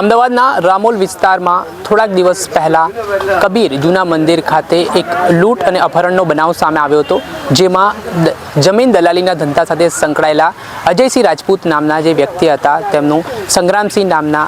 અમદાવાદના રામોલ વિસ્તારમાં થોડાક દિવસ પહેલાં કબીર જૂના મંદિર ખાતે એક લૂંટ અને અપહરણનો બનાવ સામે આવ્યો હતો, જેમાં જમીન દલાલીના ધંધા સાથે સંકળાયેલા અજયસિંહ રાજપૂત નામના જે વ્યક્તિ હતા, તેમનું સંગ્રામસિંહ નામના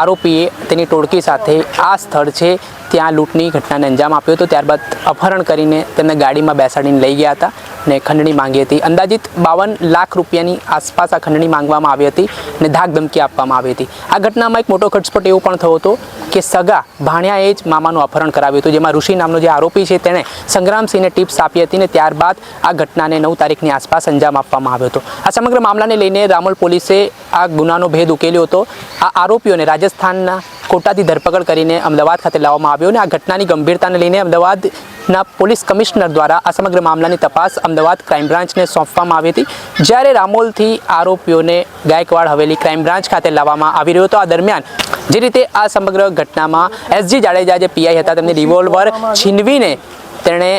આરોપીએ તેની ટોળકી સાથે આ સ્થળ છે, ત્યાં લૂંટની ઘટનાને અંજામ આપ્યો હતો, ત્યારબાદ અપહરણ કરીને તેમને ગાડીમાં બેસાડીને લઈ ગયા હતા. ને ખંડણી માંગી હતી. અંદાજિત બાવન લાખ રૂપિયાની આસપાસ આ ખંડણી માંગવામાં આવી હતી ને ધાક ધમકી આપવામાં આવી હતી. આ ઘટનામાં એક મોટો ઘટસ્ફોટ એવો પણ થયો હતો કે સગા ભાણિયાએ જ મામાનું અપહરણ કરાવ્યું હતું. જેમાં ઋષિ નામનો જે આરોપી છે તેણે સંગ્રામસિંહને ટિપ્સ આપી હતી ને ત્યારબાદ આ ઘટનાને નવ તારીખની આસપાસ અંજામ આપવામાં આવ્યો હતો. આ સમગ્ર મામલાને લઈને રામોલ પોલીસે આ ગુનાનો ભેદ ઉકેલ્યો હતો. આ આરોપીઓને રાજસ્થાનના કોટાથી ધરપકડ કરીને અમદાવાદ ખાતે લાવવામાં આવ્યો અને આ ઘટનાની ગંભીરતાને લઈને અમદાવાદના પોલીસ કમિશનર દ્વારા આ સમગ્ર મામલાની તપાસ અમદાવાદ ક્રાઇમ બ્રાન્ચને સોંપવામાં આવી હતી. જ્યારે રામોલથી આરોપીઓને ગાયકવાડ હવેલી ક્રાઇમ બ્રાન્ચ ખાતે લાવવામાં આવી રહ્યો હતો. આ દરમિયાન જે રીતે આ સમગ્ર ઘટનામાં એસજી જાડેજા જે પીઆઈ હતા, તેમને રિવોલ્વર છીનવીને તેણે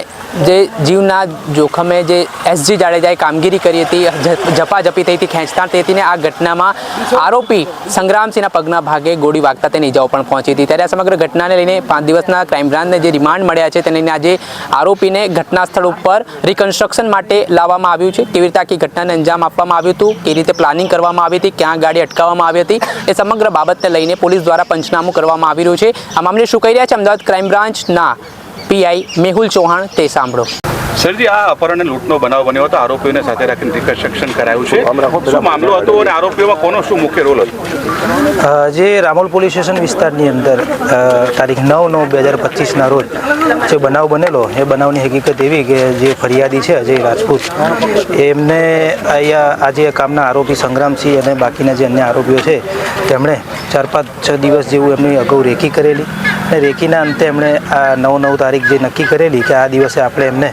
જે જીવના જોખમે જે એસજી જાડેજાએ કામગીરી કરી હતી ઝપાઝપી થઈ હતી, ખેંચતાણ થઈ હતી આ ઘટનામાં આરોપી સંગ્રામસિંહના પગના ભાગે ગોળી વાગતા તેની ઇજાઓ પણ પહોંચી હતી. ત્યારે આ સમગ્ર ઘટનાને લઈને પાંચ દિવસના ક્રાઇમ બ્રાન્ચને જે રિમાન્ડ મળ્યા છે, તેને આજે આરોપીને ઘટના સ્થળ ઉપર રિકન્સ્ટ્રક્શન માટે લાવવામાં આવ્યું છે. કેવી રીતે આખી ઘટનાને અંજામ આપવામાં આવ્યું હતું, કેવી રીતે પ્લાનિંગ કરવામાં આવી હતી, ક્યાં ગાડી અટકાવવામાં આવી હતી, એ સમગ્ર બાબતને લઈને પોલીસ દ્વારા પંચનામું કરવામાં આવી રહ્યું છે. આ મામલે શું કહી રહ્યા છે? અમદાવાદ ક્રાઇમ બ્રાન્ચના પીઆઈ મેહુલ ચૌહાણ તે સાંભળો. સરજી આ અપહરણ અને લૂંટનો બનાવ બન્યો હતો. આરોપીઓને સાથે રાખીને રિકન્સ્ટ્રક્શન કરાયું છે. શું મામલો હતો અને આરોપીઓમાં કોનો શું મુખ્ય રોલ હતો? જે રામોલ પોલીસ સ્ટેશન વિસ્તારની અંદર તારીખ નવ નવ બે હજાર પચીસના રોજ જે બનાવ બનેલો એ બનાવની હકીકત એવી કે જે ફરિયાદી છે અજય રાજપૂત એમને અહીંયા આજે કામના આરોપી સંગ્રામસિંહ અને બાકીના જે અન્ય આરોપીઓ છે તેમણે ચાર પાંચ છ દિવસ જેવું એમની અગાઉ રેકી કરેલી. અને રેકીના અંતે એમણે આ નવ નવ તારીખ જે નક્કી કરેલી કે આ દિવસે આપણે એમને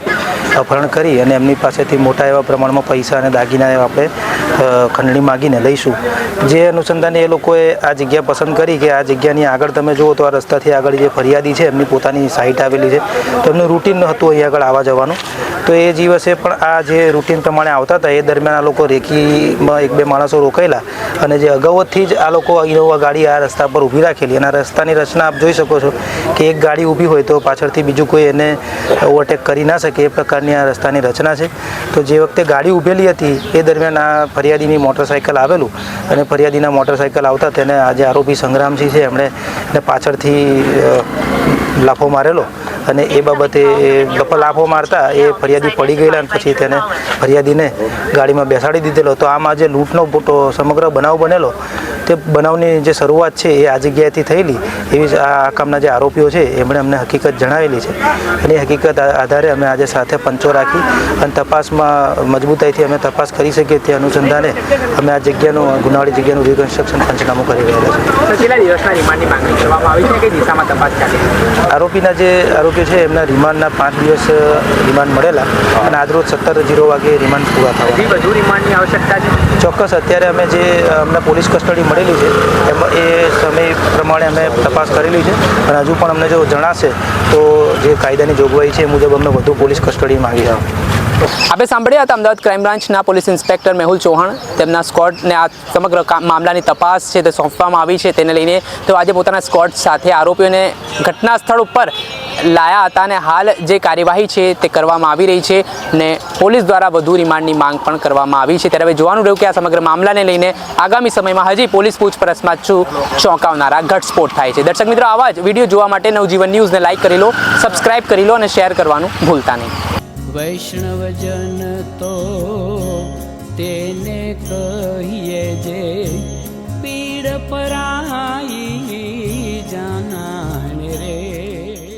અપહરણ કરી અને એમની પાસેથી મોટા એવા પ્રમાણમાં પૈસા અને દાગીના આપણે ખંડણી માગીને લઈશું. જે અનુસંધાને એ લોકોએ આ જગ્યા પસંદ કરી કે આ જગ્યાની આગળ તમે જુઓ તો આ રસ્તાથી આગળ જે ફરિયાદી છે, એમની પોતાની સાઇટ આવેલી છે. તો એમનું રૂટીન હતું અહીં આગળ આવવા જવાનું. તો એ દિવસે પણ આ જે રૂટીન પ્રમાણે આવતા હતા, એ દરમિયાન આ લોકો રેકીમાં એક બે માણસો રોકાયેલા અને જે અગાઉથી જ આ લોકો ઇનોવા ગાડી આ રસ્તા પર ઊભી રાખેલી. અને આ રસ્તાની રચના આપ જોઈ શકો છો કે એક ગાડી ઊભી હોય તો પાછળથી બીજું કોઈ એને ઓવરટેક કરી ના શકે. એ પ્રકારની આ રસ્તાની રચના છે. તો જે વખતે ગાડી ઊભેલી હતી, એ દરમિયાન આ ફરિયાદીની મોટરસાઇકલ આવેલું અને ફરિયાદીના મોટરસાઇકલ આવતા તેને આજે આરોપી સંગ્રામસિંહ છે. એમણે પાછળથી લાફો મારેલો અને એ બાબતે લાફો મારતા એ ફરિયાદી પડી ગયેલા અને પછી તેને ફરિયાદીને ગાડીમાં બેસાડી દીધેલો. તો આમાં જે લૂંટનો સમગ્ર બનાવ બનેલો. તે બનાવની જે શરૂઆત છે એ આ જગ્યાએથી થયેલી. એવી આ કામના જે આરોપીઓ છે એમણે અમને હકીકત જણાવેલી છે. અને એ હકીકત આધારે અમે આજે સાથે પંચો રાખી અને તપાસમાં મજબૂતાઈથી અમે તપાસ કરી શકીએ તે અનુસંધાને અમે આ જગ્યાનું ગુનાવાળી જગ્યાનું રિકન્સ્ટ્રક્શન પંચનામું કરી રહ્યા છે? આરોપીના જે આરોપીઓ છે એમના રિમાન્ડના પાંચ દિવસ રિમાન્ડ મળેલા અને આજરોજ સત્તર જીરો વાગે રિમાન્ડ પૂરા થવા ચોક્કસ અત્યારે અમે જે અમને પોલીસ કસ્ટડી મળેલી છે. એમાં એ સમય પ્રમાણે અમે તપાસ કરેલી છે. અને હજુ પણ અમને જો જણાશે, તો જે કાયદાની જોગવાઈ છે એ મુજબ અમને વધુ પોલીસ કસ્ટડી માંગી આવે. આપણે સાંભળ્યા હતા અમદાવાદ ક્રાઇમ બ્રાન્ચના પોલીસ ઇન્સ્પેક્ટર મેહુલ ચૌહાણ. તેમના સ્કોડને આ સમગ્ર મામલાની તપાસ છે તે સોંપવામાં આવી છે તેને લઈને. તેઓ આજે પોતાના સ્કોડ સાથે આરોપીઓને ઘટના સ્થળ ઉપર લાયા હતા અને હાલ જે કાર્યવાહી છે તે કરવામાં આવી રહી છે ને પોલીસ દ્વારા વધુ રિમાન્ડની માંગ પણ કરવામાં આવી છે. ત્યારે હવે જોવાનું રહ્યું કે આ સમગ્ર મામલાને લઈને આગામી સમયમાં હજી પોલીસ પૂછપરછમાં ચોંકાવનારા ઘટસ્ફોટ થાય છે. દર્શક મિત્રો, આવા જ વીડિયો જોવા માટે નવજીવન ન્યૂઝને લાઇક કરી લો, સબસ્ક્રાઇબ કરી લો અને શેર કરવાનું ભૂલતા નહીં. વૈષ્ણવજન તો તેને કહીએ જે પીડ પરાઈ